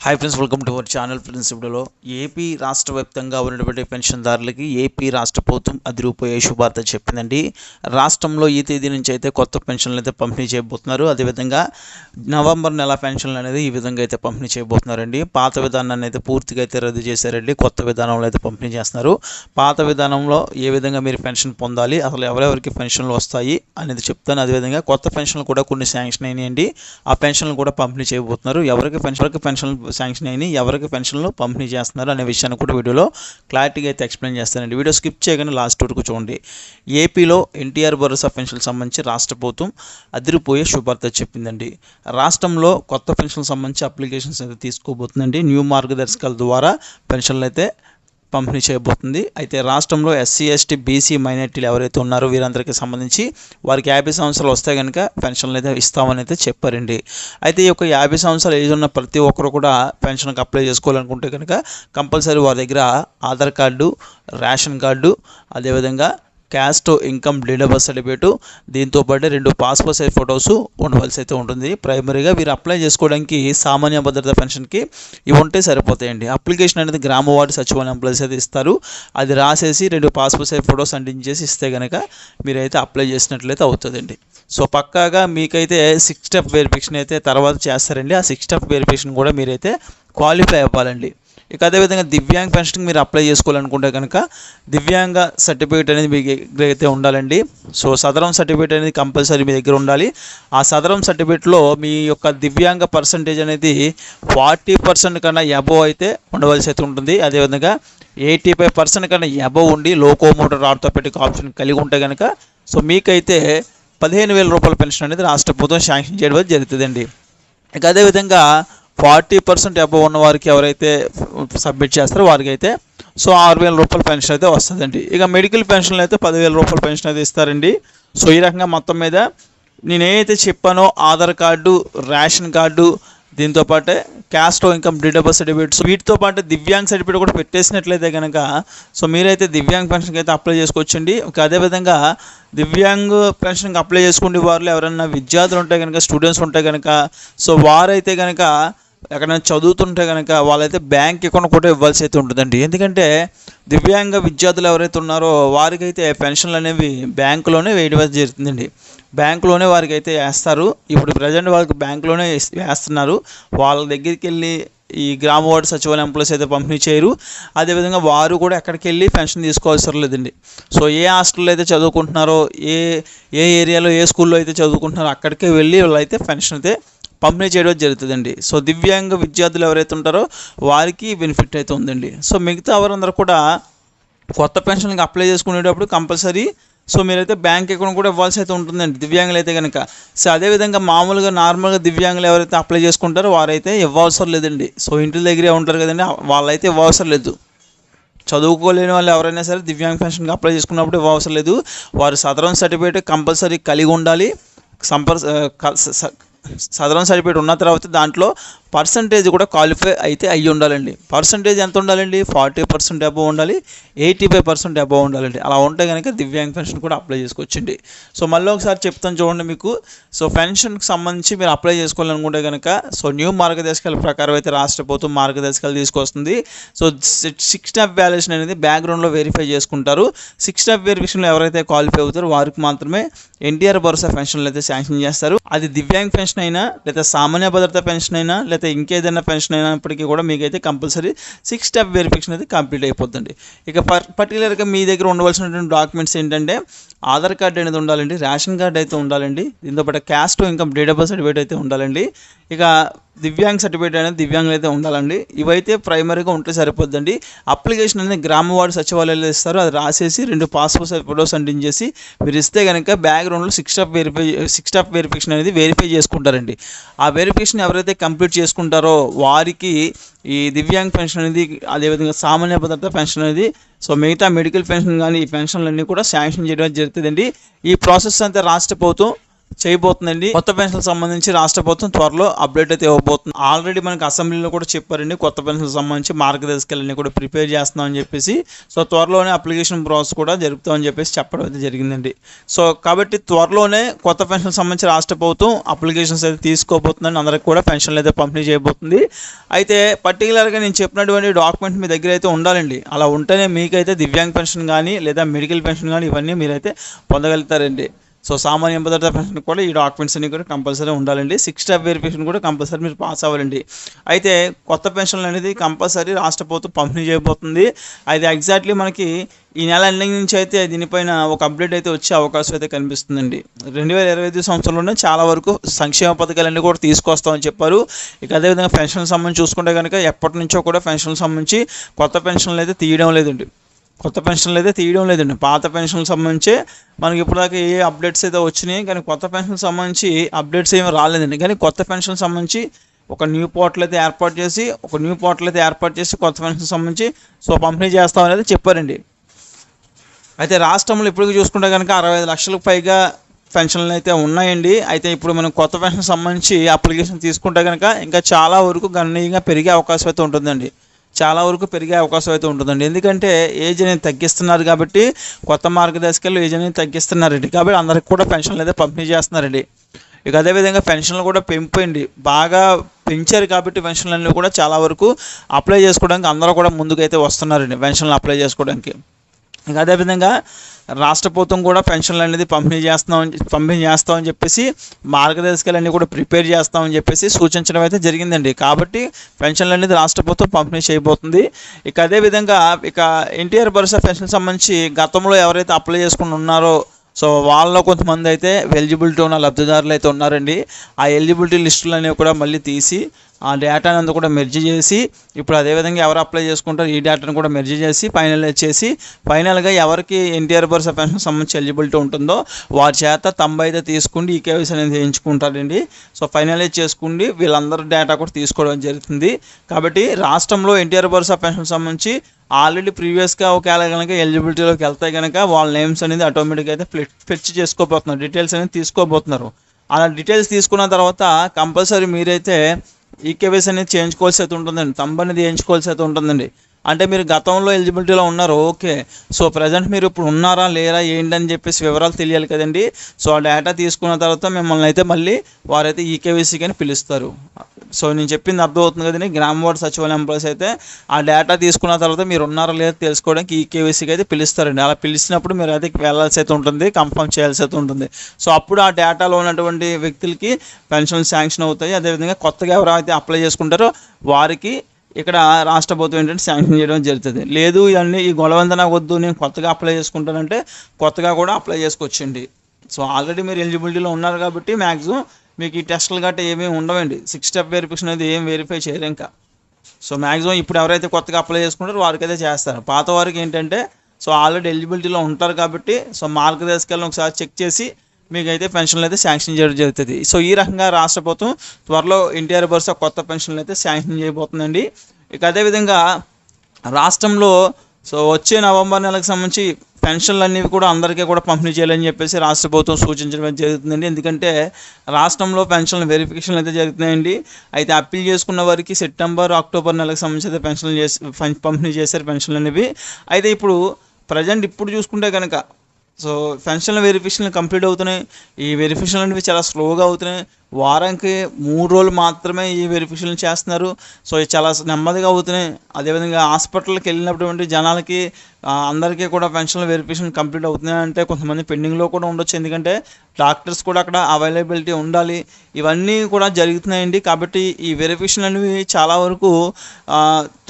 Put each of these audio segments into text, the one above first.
Hi friends welcome to our channel friends ఇప్పుడులో AP రాష్ట్ర వ్యాప్తంగా ఉన్నటువంటి పెన్షన్దారులకి ఏపీ రాష్ట్ర ప్రభుత్వం అది శుభార్త చెప్పిందండి. రాష్ట్రంలో ఈ తేదీ నుంచి అయితే కొత్త పెన్షన్లు అయితే పంపిణీ చేయబోతున్నారు. అదేవిధంగా నవంబర్ నెల పెన్షన్లు అనేది ఈ విధంగా అయితే పంపిణీ చేయబోతున్నారండి. పాత విధానాన్ని అయితే పూర్తిగా అయితే రద్దు చేశారండి. కొత్త విధానంలో అయితే పంపిణీ చేస్తున్నారు. పాత విధానంలో ఏ విధంగా మీరు పెన్షన్ పొందాలి అసలు ఎవరెవరికి పెన్షన్లు వస్తాయి అనేది చెప్తాను. అదేవిధంగా కొత్త పెన్షన్లు కూడా కొన్ని శాంక్షన్ అయినాయండి. ఆ పెన్షన్లు కూడా పంపిణీ చేయబోతున్నారు. ఎవరికి పెన్షన్ పెన్షన్లు శాంక్షన్ అయినాయి ఎవరికి పెన్షన్లు పంపిణీ చేస్తున్నారు అనే విషయాన్ని కూడా వీడియోలో క్లారిటీగా అయితే ఎక్స్ప్లెయిన్ చేస్తానండి. వీడియో స్కిప్ చేయగానే లాస్ట్ వరకు చూడండి. ఏపీలో ఎన్టీఆర్ భరోసా పెన్షన్లకు సంబంధించి రాష్ట్ర ప్రభుత్వం అదిరిపోయే శుభార్త చెప్పిందండి. రాష్ట్రంలో కొత్త పెన్షన్లకు సంబంధించి అప్లికేషన్స్ అయితే తీసుకోబోతుందండి. న్యూ మార్గదర్శకాల ద్వారా పెన్షన్లు అయితే పంపిణీ చేయబోతుంది. అయితే రాష్ట్రంలో ఎస్సీ ఎస్టీ బీసీ మైనార్టీలు ఎవరైతే ఉన్నారో వీరందరికీ సంబంధించి వారికి యాభై సంవత్సరాలు వస్తే కనుక పెన్షన్లు అయితే ఇస్తామని అయితే చెప్పారండి. అయితే ఈ యొక్క యాభై సంవత్సరాలు ఏజ్ ఉన్న ప్రతి ఒక్కరు కూడా పెన్షన్కి అప్లై చేసుకోవాలనుకుంటే కనుక కంపల్సరీ వారి దగ్గర ఆధార్ కార్డు రేషన్ కార్డు అదేవిధంగా caste income date of birth certificate దీంతో పాటు రెండు పాస్పోర్ట్ సైజ్ ఫొటోస్ ఉండవలసి అయితే ఉంటుంది. ప్రైమరీగా వీరు అప్లై చేసుకోవడానికి సామాన్య భద్రత పెన్షన్కి ఇవి ఉంటే సరిపోతాయండి. అప్లికేషన్ అనేది గ్రామ వార్డు సచివాలయం ఎంప్లాయీస్ అయితే ఇస్తారు. అది రాసేసి రెండు పాస్పోర్ట్ సైజ్ ఫొటోస్ అంటించేసి ఇస్తే కనుక మీరైతే అప్లై చేసినట్లయితే అవుతుందండి. సో పక్కాగా మీకైతే సిక్స్ స్టెప్ వెరిఫికేషన్ అయితే తర్వాత చేస్తారండి. ఆ సిక్స్ స్టెప్ వెరిఫికేషన్ కూడా మీరైతే క్వాలిఫై అవ్వాలండి. ఇక అదేవిధంగా దివ్యాంగ్ పెన్షన్కి మీరు అప్లై చేసుకోవాలనుకుంటే కనుక దివ్యాంగ సర్టిఫికేట్ అనేది మీ దగ్గర అయితే ఉండాలండి. సో సదరం సర్టిఫికేట్ అనేది కంపల్సరీ మీ దగ్గర ఉండాలి. ఆ సదరం సర్టిఫికేట్లో మీ యొక్క దివ్యాంగ పర్సంటేజ్ అనేది ఫార్టీ పర్సెంట్ కన్నా అబోవ్ అయితే ఉండవలసి అయితే ఉంటుంది. అదేవిధంగా ఎయిటీ ఫైవ్ పర్సెంట్ కన్నా ఎబవ్ ఉండి లోకోమోటర్ ఆర్థోపెటిక్ ఆప్షన్ కలిగి ఉంటే కనుక సో మీకైతే పదిహేను వేల రూపాయల పెన్షన్ అనేది రాష్ట్ర ప్రభుత్వం శాంక్షన్ చేయడం జరుగుతుందండి. ఇక అదేవిధంగా ఫార్టీ పర్సెంట్ అబవ్ ఉన్న వారికి ఎవరైతే సబ్మిట్ చేస్తారో వారికి అయితే సో ఆరు వేల రూపాయల పెన్షన్ అయితే వస్తుందండి. ఇక మెడికల్ పెన్షన్లు అయితే పదివేల రూపాయల పెన్షన్ అయితే ఇస్తారండి. సో ఈ రకంగా మొత్తం మీద నేను ఏదైతే చెప్పానో ఆధార్ కార్డు రేషన్ కార్డు దీంతో పాటే క్యాస్ట్ ఇన్కమ్ డిడబుల్ సర్టిఫికేట్ సో వీటితో పాటు దివ్యాంగ్ సర్టిఫికేట్ కూడా పెట్టేసినట్లయితే కనుక సో మీరైతే దివ్యాంగ్ పెన్షన్కి అయితే అప్లై చేసుకోవచ్చండి. ఇక అదేవిధంగా దివ్యాంగ్ పెన్షన్కి అప్లై చేసుకునే వారిలో ఎవరైనా విద్యార్థులు ఉంటే కనుక స్టూడెంట్స్ ఉంటే కనుక సో వారైతే కనుక ఎక్కడైనా చదువుతుంటే కనుక వాళ్ళైతే బ్యాంక్ అకౌంట్ కూడా ఇవ్వాల్సి అయితే ఉంటుందండి. ఎందుకంటే దివ్యాంగ విద్యార్థులు ఎవరైతే ఉన్నారో వారికైతే పెన్షన్లు అనేవి బ్యాంకులోనే వేయడం జరుగుతుందండి. బ్యాంకులోనే వారికి అయితే వేస్తారు. ఇప్పుడు ప్రజెంట్ వాళ్ళకి బ్యాంకులోనే వేస్తున్నారు. వాళ్ళ దగ్గరికి వెళ్ళి ఈ గ్రామ వార్డు సచివాలయం ఎంప్లాయీస్ అయితే పంపిణీ చేయరు. అదేవిధంగా వారు కూడా ఎక్కడికి వెళ్ళి పెన్షన్ తీసుకోవాల్సిన లేదండి. సో ఏ హాస్టల్లో అయితే చదువుకుంటున్నారో ఏ ఏ ఏరియాలో ఏ స్కూల్లో అయితే చదువుకుంటున్నారో అక్కడికే వెళ్ళి వాళ్ళైతే పెన్షన్ అయితే పంపిణీ చేయడం జరుగుతుందండి. సో దివ్యాంగ విద్యార్థులు ఎవరైతే ఉంటారో వారికి బెనిఫిట్ అయితే ఉందండి. సో మిగతా వారందరూ కూడా కొత్త పెన్షన్కి అప్లై చేసుకునేటప్పుడు కంపల్సరీ సో మీరైతే బ్యాంక్ అకౌంట్ కూడా ఇవ్వాల్సి అయితే ఉంటుందండి దివ్యాంగులు అయితే కనుక సో అదేవిధంగా మామూలుగా నార్మల్గా దివ్యాంగులు ఎవరైతే అప్లై చేసుకుంటారో వారైతే ఇవ్వవసరం లేదండి. సో ఇంటి దగ్గరే ఉంటారు కదండి వాళ్ళైతే ఇవ్వవసరం లేదు. చదువుకోలేని వాళ్ళు ఎవరైనా సరే దివ్యాంగ పెన్షన్కి అప్లై చేసుకున్నప్పుడు ఇవ్వవసరం లేదు. వారు సదరం సర్టిఫికేట్ కంపల్సరీ కలిగి ఉండాలి. సంపర్ సదరం సర్టిఫికేట్ ఉన్న తర్వాత దాంట్లో పర్సంటేజ్ కూడా క్వాలిఫై అయితే అయ్యి ఉండాలండి. పర్సంటేజ్ ఎంత ఉండాలండి? ఫార్టీ పర్సెంట్ అబవ్ ఉండాలి. ఎయిటీ ఫైవ్ పర్సెంట్ అబవ్ ఉండాలండి. అలా ఉంటే కనుక దివ్యాంగ్ పెన్షన్ కూడా అప్లై చేసుకోవచ్చండి. సో మళ్ళీ ఒకసారి చెప్తాను చూడండి మీకు. సో పెన్షన్కి సంబంధించి మీరు అప్లై చేసుకోవాలనుకుంటే కనుక సో న్యూ మార్గదర్శకాల ప్రకారం అయితే రాష్ట్ర ప్రభుత్వం మార్గదర్శకాలు తీసుకొస్తుంది. సో సిక్స్ స్టాప్ వాల్యుయేషన్ అనేది బ్యాక్గ్రౌండ్లో వెరిఫై చేసుకుంటారు. సిక్స్ స్టాప్ వెరిఫికేషన్లో ఎవరైతే క్వాలిఫై అవుతారో వారికి మాత్రమే ఎన్టీఆర్ భరోసా పెన్షన్లు అయితే శాంక్షన్ చేస్తారు. అది దివ్యాంగ్ పెన్షన్ అయినా లేదా సామాన్య భద్రత పెన్షన్ అయినా లేదా ఇంకేదైనా పెన్షన్ అయినప్పటికీ కూడా మీకైతే కంపల్సరీ సిక్స్ స్టెప్ వెరిఫికేషన్ అయితే కంప్లీట్ అయిపోతుంది ఇక పర్ పర్టికులర్గా మీ దగ్గర ఉండవలసినటువంటి డాక్యుమెంట్స్ ఏంటంటే ఆధార్ కార్డ్ అనేది ఉండాలండి రేషన్ కార్డ్ అయితే ఉండాలండి దీంతో పాటు caste income date of birth certificate అయితే ఉండాలండి. ఇక దివ్యాంగ్ సర్టిఫికేట్ అనేది దివ్యాంగులు అయితే ఉండాలండి. ఇవైతే ప్రైమరీగా ఉంటే సరిపోద్దండి. అప్లికేషన్ అనేది గ్రామ వార్డు సచివాలయాలు ఇస్తారు. అది రాసేసి రెండు పాస్పోర్ట్ సైజ్ ఫోటోస్ అంటించేసి మీరు ఇస్తే కనుక బ్యాక్గ్రౌండ్లో six stop verify six stop verification అనేది వెరిఫై చేసుకుంటారండి. ఆ వెరిఫికేషన్ ఎవరైతే కంప్లీట్ చేసుకుంటారో వారికి ఈ దివ్యాంగ్ పెన్షన్ అనేది అదేవిధంగా సామాన్య భద్రత పెన్షన్ అనేది సో మిగతా మెడికల్ పెన్షన్ కానీ ఈ పెన్షన్లన్నీ కూడా శాంక్షన్ చేయడం జరుగుతుందండి. ఈ ప్రాసెస్ అంతా రాష్ట్ర ప్రభుత్వం చేయబోతుందండి. కొత్త పెన్షన్ సంబంధించి రాష్ట్ర ప్రభుత్వం త్వరలో అప్డేట్ అయితే ఇవ్వబోతుంది. ఆల్రెడీ మనకి అసెంబ్లీలో కూడా చెప్పారండి కొత్త పెన్షన్ సంబంధించి మార్గదర్శకాలన్నీ కూడా ప్రిపేర్ చేస్తున్నామని చెప్పేసి. సో త్వరలోనే అప్లికేషన్ ప్రాసెస్ కూడా జరుపుతామని చెప్పేసి చెప్పడం అయితే జరిగిందండి. సో కాబట్టి త్వరలోనే కొత్త పెన్షన్ సంబంధించి రాష్ట్ర ప్రభుత్వం అప్లికేషన్స్ అయితే తీసుకోబోతుందని అందరికి కూడా పెన్షన్లు అయితే పంపిణీ చేయబోతుంది. అయితే పర్టికులర్గా నేను చెప్పినటువంటి డాక్యుమెంట్ మీ దగ్గర అయితే ఉండాలండి. అలా ఉంటేనే మీకైతే దివ్యాంగ్ పెన్షన్ కానీ లేదా మెడికల్ పెన్షన్ కానీ ఇవన్నీ మీరైతే పొందగలుగుతారండి. సో సామాన్య భద్రత పెన్షన్ కూడా ఈ డాక్యుమెంట్స్ అన్ని కూడా కంపల్సరీ ఉండాలండి. సిక్స్ స్టెప్ వెరిఫికేషన్ కూడా కంపల్సరీ మీరు పాస్ అవ్వాలండి. అయితే కొత్త పెన్షన్లు అనేది కంపల్సరీ రాష్ట్ర ప్రభుత్వం పంపిణీ చేయబోతుంది. అది ఎగ్జాక్ట్లీ మనకి ఈ నెల ఎండింగ్ నుంచి అయితే దీనిపైన ఒక అప్డేట్ అయితే వచ్చే అవకాశం అయితే కనిపిస్తుందండి. రెండు వేల ఇరవై ఐదు సంవత్సరంలోనే చాలా వరకు సంక్షేమ పథకాలన్నీ కూడా తీసుకొస్తామని చెప్పారు. ఇక అదేవిధంగా పెన్షన్ సంబంధించి చూసుకుంటే కనుక ఎప్పటి నుంచో కూడా పెన్షన్ సంబంధించి కొత్త పెన్షన్లు అయితే తీయడం లేదండి. కొత్త పెన్షన్లు అయితే తీయడం లేదండి. పాత పెన్షన్లకు సంబంధించి మనకి ఇప్పటిదాకా ఏ అప్డేట్స్ అయితే వచ్చినాయి కానీ కొత్త పెన్షన్ సంబంధించి అప్డేట్స్ ఏమి రాలేదండి. కానీ కొత్త పెన్షన్ సంబంధించి ఒక న్యూ పోర్టల్ అయితే ఏర్పాటు చేసి ఒక న్యూ పోర్టల్ అయితే ఏర్పాటు చేసి కొత్త పెన్షన్ సంబంధించి సో పంపిణీ చేస్తామని అనేది చెప్పారండి. అయితే రాష్ట్రంలో ఇప్పటికి చూసుకుంటే కనుక అరవై ఐదు లక్షలకు పైగా పెన్షన్లు అయితే ఉన్నాయండి. అయితే ఇప్పుడు మనం కొత్త పెన్షన్ సంబంధించి అప్లికేషన్ తీసుకుంటే కనుక ఇంకా చాలా వరకు గణనీయంగా పెరిగే అవకాశం అయితే ఉంటుందండి. చాలా వరకు పెరిగే అవకాశం అయితే ఉంటుందండి. ఎందుకంటే ఏజ్ అనేది తగ్గిస్తున్నారు కాబట్టి కొత్త మార్గదర్శకాలు ఏజ్ అనేది తగ్గిస్తున్నారండి. కాబట్టి అందరికి కూడా పెన్షన్లు అయితే పంపిణీ చేస్తున్నారండి. ఇక అదేవిధంగా పెన్షన్లు కూడా పెంపండి. బాగా పెంచారు కాబట్టి పెన్షన్లన్నీ కూడా చాలా వరకు అప్లై చేసుకోవడానికి అందరూ కూడా ముందుకైతే వస్తున్నారండి. పెన్షన్లు అప్లై చేసుకోవడానికి. ఇంకా అదేవిధంగా రాష్ట్ర ప్రభుత్వం కూడా పెన్షన్లు అనేది పంపిణీ చేస్తామని పంపిణీ చేస్తామని చెప్పేసి మార్గదర్శకాలన్నీ కూడా ప్రిపేర్ చేస్తామని చెప్పేసి సూచించడం అయితే జరిగిందండి. కాబట్టి పెన్షన్లు అనేది రాష్ట్ర ప్రభుత్వం పంపిణీ చేయబోతుంది. ఇక అదేవిధంగా ఇక ఎన్టీఆర్ భరోసా పెన్షన్ సంబంధించి గతంలో ఎవరైతే అప్లై చేసుకుని ఉన్నారో సో వాళ్ళలో కొంతమంది అయితే ఎలిజిబిలిటీ ఉన్న లబ్ధిదారులు అయితే ఉన్నారండి. ఆ ఎలిజిబిలిటీ లిస్టులు అనేవి కూడా మళ్ళీ తీసి ఆ డేటాని అంతా కూడా మెర్జీ చేసి ఇప్పుడు అదేవిధంగా ఎవరు అప్లై చేసుకుంటారో ఈ డేటాను కూడా మెర్జీ చేసి ఫైనలైజ్ చేసి ఫైనల్గా ఎవరికి ఎన్టీఆర్ భరోసా పెన్షన్ సంబంధించి ఎలిజిబిలిటీ ఉంటుందో వారి చేత తొంభై అయితే తీసుకుండి ఈ కేవైసీ అనేది వేయించుకుంటారండి. సో ఫైనలైజ్ చేసుకుండి వీళ్ళందరూ డేటా కూడా తీసుకోవడం జరుగుతుంది. కాబట్టి రాష్ట్రంలో ఎన్టీఆర్ భరోసా పెన్షన్ సంబంధించి ఆల్రెడీ ప్రీవియస్గా ఒకవేళ కనుక ఎలిజిబిలిటీలోకి వెళ్తే కనుక వాళ్ళ నేమ్స్ అనేది ఆటోమేటిక్గా అయితే ఫెచ్ చేసుకోబోతున్నారు. డీటెయిల్స్ అనేది తీసుకోబోతున్నారు. అలా డీటెయిల్స్ తీసుకున్న తర్వాత కంపల్సరీ మీరైతే ఈకేవైసీ అనేది చేయించుకోవాల్సి అయితే ఉంటుందండి. తంబ్ అనేది చేయించుకోవాల్సి అయితే ఉంటుందండి. అంటే మీరు గతంలో ఎలిజిబిలిటీలో ఉన్నారు ఓకే. సో ప్రజెంట్ మీరు ఇప్పుడు ఉన్నారా లేరా ఏంటని చెప్పేసి వివరాలు తెలియాలి కదండి. సో ఆ డేటా తీసుకున్న తర్వాత మిమ్మల్ని అయితే మళ్ళీ వారైతే ఈకేవీసీకి అని పిలుస్తారు. సో నేను చెప్పింది అర్థమవుతుంది కదండి. గ్రామ వార్డు సచివాలయం ఎంప్లాయీస్ అయితే ఆ డేటా తీసుకున్న తర్వాత మీరు ఉన్నారా లేదా తెలుసుకోవడానికి ఈకేవీసీకి అయితే పిలుస్తారండి. అలా పిలిచినప్పుడు మీరు అయితే వెళ్ళాల్సి అయితే ఉంటుంది కన్ఫర్మ్ చేయాల్సి అయితే ఉంటుంది. సో అప్పుడు ఆ డేటాలో ఉన్నటువంటి వ్యక్తులకి పెన్షన్ శాంక్షన్ అవుతాయి. అదేవిధంగా కొత్తగా ఎవరైతే అప్లై చేసుకుంటారో వారికి ఇక్కడ రాష్ట్ర ప్రభుత్వం ఏంటంటే శాంక్షన్ చేయడం జరుగుతుంది. లేదు ఇవన్నీ ఈ గొడవంతా నాకు వద్దు నేను కొత్తగా అప్లై చేసుకుంటానంటే కొత్తగా కూడా అప్లై చేసుకోవచ్చండి. సో ఆల్రెడీ మీరు ఎలిజిబిలిటీలో ఉన్నారు కాబట్టి మ్యాక్సిమం మీకు ఈ టెస్టులు గట్రా ఏమీ ఉండవండి. సిక్స్ స్టెప్ వెరిఫికేషన్ అనేది ఏం వెరిఫై చేయరు ఇంకా. సో మ్యాక్సిమం ఇప్పుడు ఎవరైతే కొత్తగా అప్లై చేసుకుంటారో వారికి అయితే చేస్తారు. పాత వారికి ఏంటంటే సో ఆల్రెడీ ఎలిజిబిలిటీలో ఉంటారు కాబట్టి సో మార్గదర్శకాలను ఒకసారి చెక్ చేసి మీకైతే పెన్షన్లు అయితే శాంక్షన్ చేయడం జరుగుతుంది. సో ఈ రకంగా రాష్ట్ర ప్రభుత్వం త్వరలో ఎన్టీఆర్ భరోసా కొత్త పెన్షన్లు అయితే శాంక్షన్ చేయబోతుందండి. ఇక అదేవిధంగా రాష్ట్రంలో సో వచ్చే నవంబర్ నెలకు సంబంధించి పెన్షన్లు అనేవి కూడా అందరికీ కూడా పంపిణీ చేయాలని చెప్పేసి రాష్ట్ర ప్రభుత్వం సూచించడం జరుగుతుందండి. ఎందుకంటే రాష్ట్రంలో పెన్షన్ల వెరిఫికేషన్లు అయితే జరుగుతున్నాయండి. అయితే అప్పీల్ చేసుకున్న వారికి సెప్టెంబర్ అక్టోబర్ నెలకు సంబంధించి అయితే పెన్షన్లు చేసి పంపిణీ చేశారు పెన్షన్లు అనేవి. అయితే ఇప్పుడు ప్రజెంట్ ఇప్పుడు చూసుకుంటే కనుక సో పెన్షన్ల వెరిఫికేషన్లు కంప్లీట్ అవుతున్నాయి. ఈ వెరిఫికేషన్లు అనేవి చాలా స్లోగా అవుతున్నాయి. వారానికి మూడు రోజులు మాత్రమే ఈ వెరిఫికేషన్లు చేస్తున్నారు. సో ఇది చాలా నెమ్మదిగా అవుతున్నాయి. అదేవిధంగా హాస్పిటల్కి వెళ్ళినటువంటి జనాలకి అందరికీ కూడా పెన్షన్ల వెరిఫికేషన్ కంప్లీట్ అవుతున్నాయంటే కొంతమంది పెండింగ్లో కూడా ఉండొచ్చు. ఎందుకంటే డాక్టర్స్ కూడా అక్కడ అవైలబిలిటీ ఉండాలి. ఇవన్నీ కూడా జరుగుతున్నాయండి. కాబట్టి ఈ వెరిఫికేషన్ అనేవి చాలా వరకు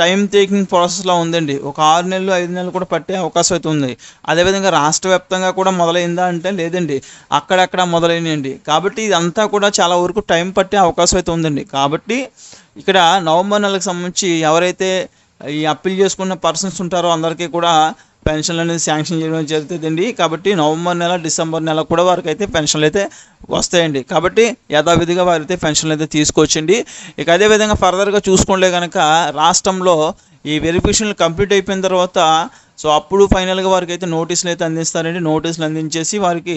టైం టేకింగ్ ప్రాసెస్లో ఉందండి. ఒక ఆరు నెలలు ఐదు నెలలు కూడా పట్టే అవకాశం అయితే ఉంది. అదేవిధంగా రాష్ట్ర వ్యాప్తంగా కూడా మొదలైందా అంటే లేదండి. అక్కడక్కడ మొదలైనయండి. కాబట్టి ఇదంతా కూడా చాలా చాలా వరకు టైం పట్టే అవకాశం అయితే ఉందండి. కాబట్టి ఇక్కడ నవంబర్ నెలకు సంబంధించి ఎవరైతే ఈ అప్పీల్ చేసుకున్న పర్సన్స్ ఉంటారో అందరికీ కూడా పెన్షన్లు అనేది శాంక్షన్ చేయడం జరుగుతుందండి. కాబట్టి నవంబర్ నెల డిసెంబర్ నెల కూడా వారికి అయితే పెన్షన్లు అయితే వస్తాయండి. కాబట్టి యథావిధిగా వారైతే పెన్షన్లు అయితే తీసుకోవచ్చండి ఇక అదేవిధంగా ఫర్దర్గా చూసుకుంటే కనుక రాష్ట్రంలో ఈ వెరిఫికేషన్లు కంప్లీట్ అయిపోయిన తర్వాత సో అప్పుడు ఫైనల్గా వారికి అయితే నోటీసులు అయితే అందిస్తారండి. నోటీసులు అందించేసి వారికి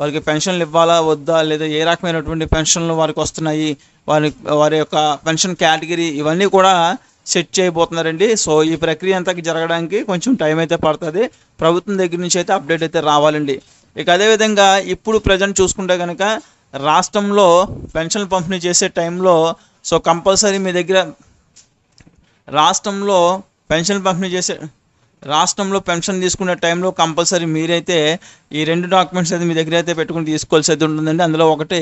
వారికి పెన్షన్లు ఇవ్వాలా వద్దా లేదా ఏ రకమైనటువంటి పెన్షన్లు వారికి వస్తున్నాయి వారి వారి యొక్క పెన్షన్ కేటగిరీ ఇవన్నీ కూడా సెట్ చేయబోతున్నారండి. సో ఈ ప్రక్రియ అంతా జరగడానికి కొంచెం టైం అయితే పడుతుంది. ప్రభుత్వం దగ్గర నుంచి అయితే అప్డేట్ అయితే రావాలండి. ఇక అదేవిధంగా ఇప్పుడు ప్రజెంట్ చూసుకుంటే కనుక రాష్ట్రంలో పెన్షన్ పంపిణీ చేసే టైంలో సో కంపల్సరీ మీ దగ్గర రాష్ట్రంలో పెన్షన్ పంపిణీ చేసే రాష్ట్రంలో పెన్షన్ తీసుకునే టైంలో కంపల్సరీ మీరైతే ఈ రెండు డాక్యుమెంట్స్ అయితే మీ దగ్గర అయితే పెట్టుకుని తీసుకోవాల్సి అయితే ఉంటుందండి. అందులో ఒకటి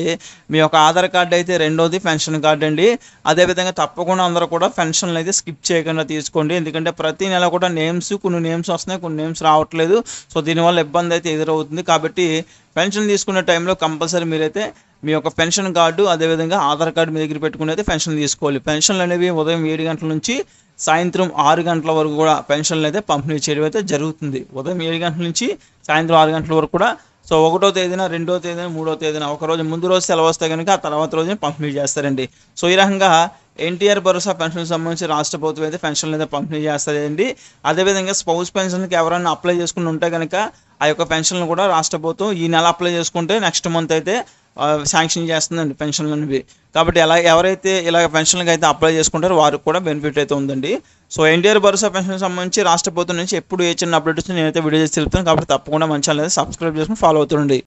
మీ యొక్క ఆధార్ కార్డు అయితే రెండోది పెన్షన్ కార్డు అండి. అదేవిధంగా తప్పకుండా అందరూ కూడా పెన్షన్లు అయితే స్కిప్ చేయకుండా తీసుకోండి. ఎందుకంటే ప్రతి నెల కూడా నేమ్స్ కొన్ని నేమ్స్ వస్తున్నాయి కొన్ని నేమ్స్ రావట్లేదు. సో దీనివల్ల ఇబ్బంది అయితే ఎదురవుతుంది. కాబట్టి పెన్షన్ తీసుకునే టైంలో కంపల్సరీ మీరైతే మీ యొక్క పెన్షన్ కార్డు అదేవిధంగా ఆధార్ కార్డు మీ దగ్గర పెట్టుకుని అయితే పెన్షన్ తీసుకోవాలి. పెన్షన్లు అనేవి ఉదయం ఏడు గంటల నుంచి సాయంత్రం ఆరు గంటల వరకు కూడా పెన్షన్లు అయితే పంపిణీ చేయడం అయితే జరుగుతుంది. ఉదయం ఏడు గంటల నుంచి సాయంత్రం ఆరు గంటల వరకు కూడా. సో ఒకటో తేదీన రెండో తేదీన మూడో తేదీన ఒక రోజు ముందు రోజు సెలవు వస్తే కనుక ఆ తర్వాత రోజున పంపిణీ చేస్తారండి. సో ఈ రకంగా ఎన్టీఆర్ భరోసా పెన్షన్ సంబంధించి రాష్ట్ర ప్రభుత్వం అయితే పెన్షన్లు అయితే పంపిణీ చేస్తారండి. అదేవిధంగా స్పౌస్ పెన్షన్కి ఎవరైనా అప్లై చేసుకుని ఉంటే కనుక ఆ యొక్క పెన్షన్లు కూడా రాష్ట్ర ప్రభుత్వం ఈ నెల అప్లై చేసుకుంటే నెక్స్ట్ మంత్ అయితే శాంక్షన్ చేస్తుందండి పెన్షన్లు అనేవి కాబట్టి ఎలా ఎవరైతే ఇలా పెన్షన్లకు అయితే అప్లై చేసుకుంటారో వారికి కూడా బెనిఫిట్ అయితే ఉందండి. సో ఎన్టీఆర్ భరోసా పెన్షన్ సంబంధించి రాష్ట్ర ప్రభుత్వం నుంచి ఎప్పుడు ఏ చిన్న అప్డేట్ వచ్చినా నేనైతే వీడియో చేసి తెలుపుతాను. కాబట్టి తప్పకుండా మంచి అనేది సబ్స్క్రైబ్ చేసుకుని ఫాలో అవుతుండండి.